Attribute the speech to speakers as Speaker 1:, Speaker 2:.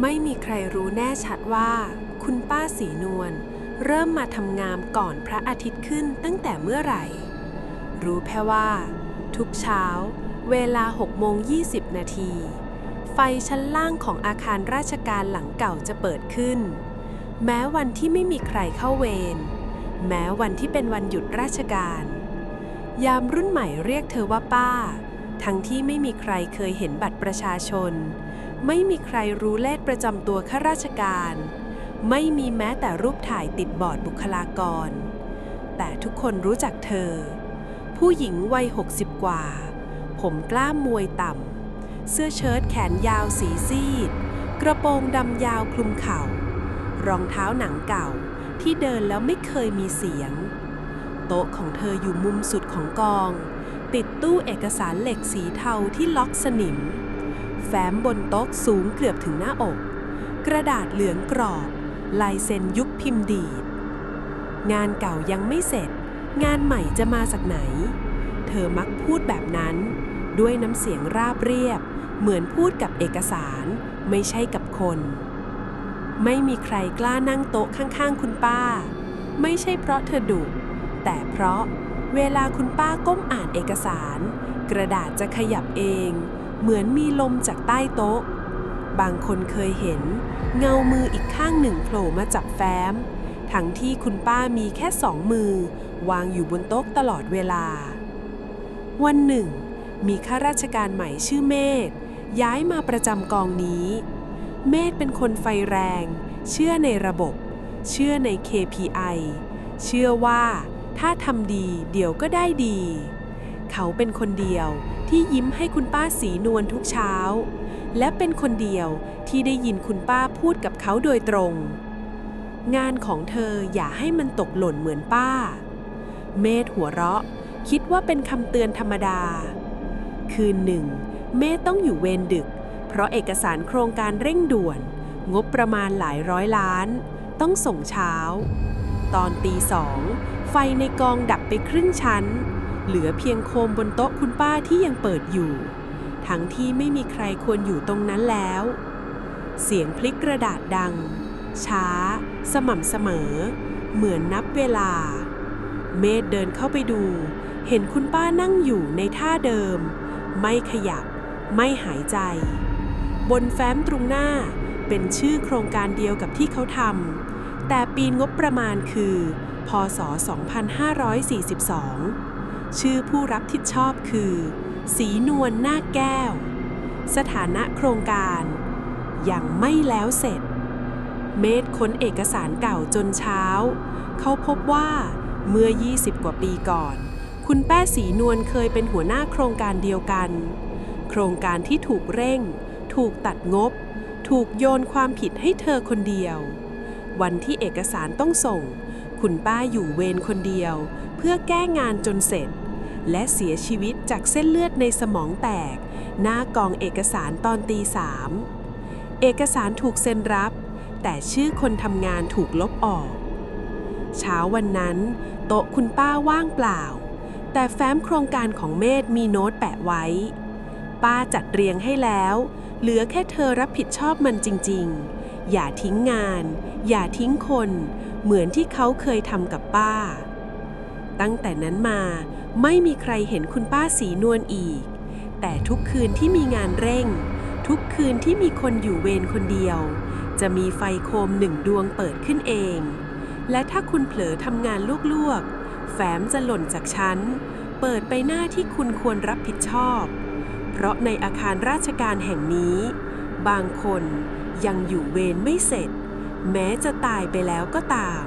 Speaker 1: ไม่มีใครรู้แน่ชัดว่า คุณป้าสีนวลเริ่มมาทำงามก่อนพระอาทิตย์ขึ้นตั้งแต่เมื่อไหร่ รู้แค่ว่า ทุกเช้า เวลา6โมง20 นาที ไฟชั้นล่างของอาคารราชการหลังเก่าจะเปิดขึ้น แม้วันที่ไม่มีใครเข้าเวร แม้วันที่เป็นวันหยุดราชการ ยามรุ่นใหม่เรียกเธอว่าป้า ทั้งที่ไม่มีใครเคยเห็นบัตรประชาชน ไม่มีใครรู้เลขประจำตัวข้าราชการ ไม่มีแม้แต่รูปถ่ายติดบอร์ดบุคลากร แต่ทุกคนรู้จักเธอ ผู้หญิงวัย 60 กว่า ผมกล้ามมวยต่ำ เสื้อเชิ้ตแขนยาวสีซีด กระโปรงดำยาวคลุมเข่า รองเท้าหนังเก่าที่เดินแล้วไม่เคยมีเสียง โต๊ะของเธออยู่มุมสุดของกอง ติดตู้เอกสารเหล็กสีเทาที่ล็อกสนิม แฟ้มบนโต๊ะสูงเกือบถึงหน้าอก กระดาษเหลืองกรอบ ลายเซ็นยุคพิมพ์ดีด งานเก่ายังไม่เสร็จ งานใหม่จะมาจากไหน เธอมักพูดแบบนั้น ด้วยน้ำเสียงราบเรียบ เหมือนพูดกับเอกสาร ไม่ใช่กับคน ไม่มีใครกล้านั่งโต๊ะข้างๆ คุณป้า ไม่ใช่เพราะเธอดุแต่เพราะเวลาคุณป้าก้มอ่านเอกสาร กระดาษจะขยับเอง เหมือนมีลมจากใต้โต๊ะ บางคนเคยเห็น เงามืออีกข้างหนึ่งโผล่มาจับแฟ้ม ทั้งที่คุณป้ามีแค่สองมือ วางอยู่บนโต๊ะตลอดเวลา วันหนึ่ง มีข้าราชการใหม่ชื่อเมธย้ายมาประจำกองนี้ เมธเป็นคนไฟแรง เชื่อในระบบ เชื่อใน KPI เชื่อว่าถ้าทำดีเดี๋ยวก็ได้ดี เขาเป็นคนเดียวที่ยิ้มให้คุณป้าสีนวลทุกเช้า และเป็นคนเดียวที่ได้ยินคุณป้าพูดกับเขาโดยตรง งานของเธออย่าให้มันตกหล่นเหมือนป้า เมธหัวเราะ คิดว่าเป็นคำเตือนธรรมดา คืนหนึ่ง เมธต้องอยู่เวรดึก เพราะเอกสารโครงการเร่งด่วน งบประมาณหลายร้อยล้าน ต้องส่งเช้า ตอนตีสองไฟในกองดับไปครึ่งชั้น เหลือเพียงโคมบนโต๊ะคุณป้าที่ยังเปิดอยู่ ทั้งที่ไม่มีใครควรอยู่ตรงนั้นแล้ว เสียงพลิกกระดาษดัง ช้า สม่ำเสมอ เหมือนนับเวลา เมธเดินเข้าไปดู เห็นคุณป้านั่งอยู่ในท่าเดิม ไม่ขยับ ไม่หายใจ บนแฟ้มตรงหน้าเป็นชื่อโครงการเดียวกับที่เขาทำแต่ปีงบประมาณคือ พศ 2542 ชื่อผู้รับผิดชอบคือ สีนวลหน้าแก้ว สถานะโครงการยังไม่แล้วเสร็จ เมธค้นเอกสารเก่าจนเช้า เขาพบว่าเมื่อ 20 กว่าปีก่อน คุณแป้สีนวลเคยเป็นหัวหน้าโครงการเดียวกัน โครงการที่ถูกเร่ง ถูกตัดงบ ถูกโยนความผิดให้เธอคนเดียว วันที่เอกสารต้องส่ง คุณป้าอยู่เวรคนเดียว เพื่อแก้งานจนเสร็จ และเสียชีวิตจากเส้นเลือดในสมองแตก หน้ากองเอกสารตอนตีสามเอกสารถูกเซ็นรับ แต่ชื่อคนทำงานถูกลบออก เช้าวันนั้น โต๊ะคุณป้าว่างเปล่า แต่แฟ้มโครงการของเมธมีโน้ตแปะไว้ ป้าจัดเรียงให้แล้ว เหลือแค่เธอรับผิดชอบมันจริง ๆ อย่าทิ้งงาน อย่าทิ้งคน เหมือนที่เขาเคยทำกับป้า ตั้งแต่นั้นมาไม่มีใครเห็นคุณป้าสีนวลอีก แต่ทุกคืนที่มีงานเร่ง ทุกคืนที่มีคนอยู่เวรคนเดียว จะมีไฟโคมหนึ่งดวงเปิดขึ้นเอง และถ้าคุณเผลอทำงานลวกๆแฟ้มจะหล่นจากชั้น เปิดไปหน้าที่คุณควรรับผิดชอบ เพราะในอาคารราชการแห่งนี้ บางคนยังอยู่เวรไม่เสร็จ แม้จะตายไปแล้วก็ตาม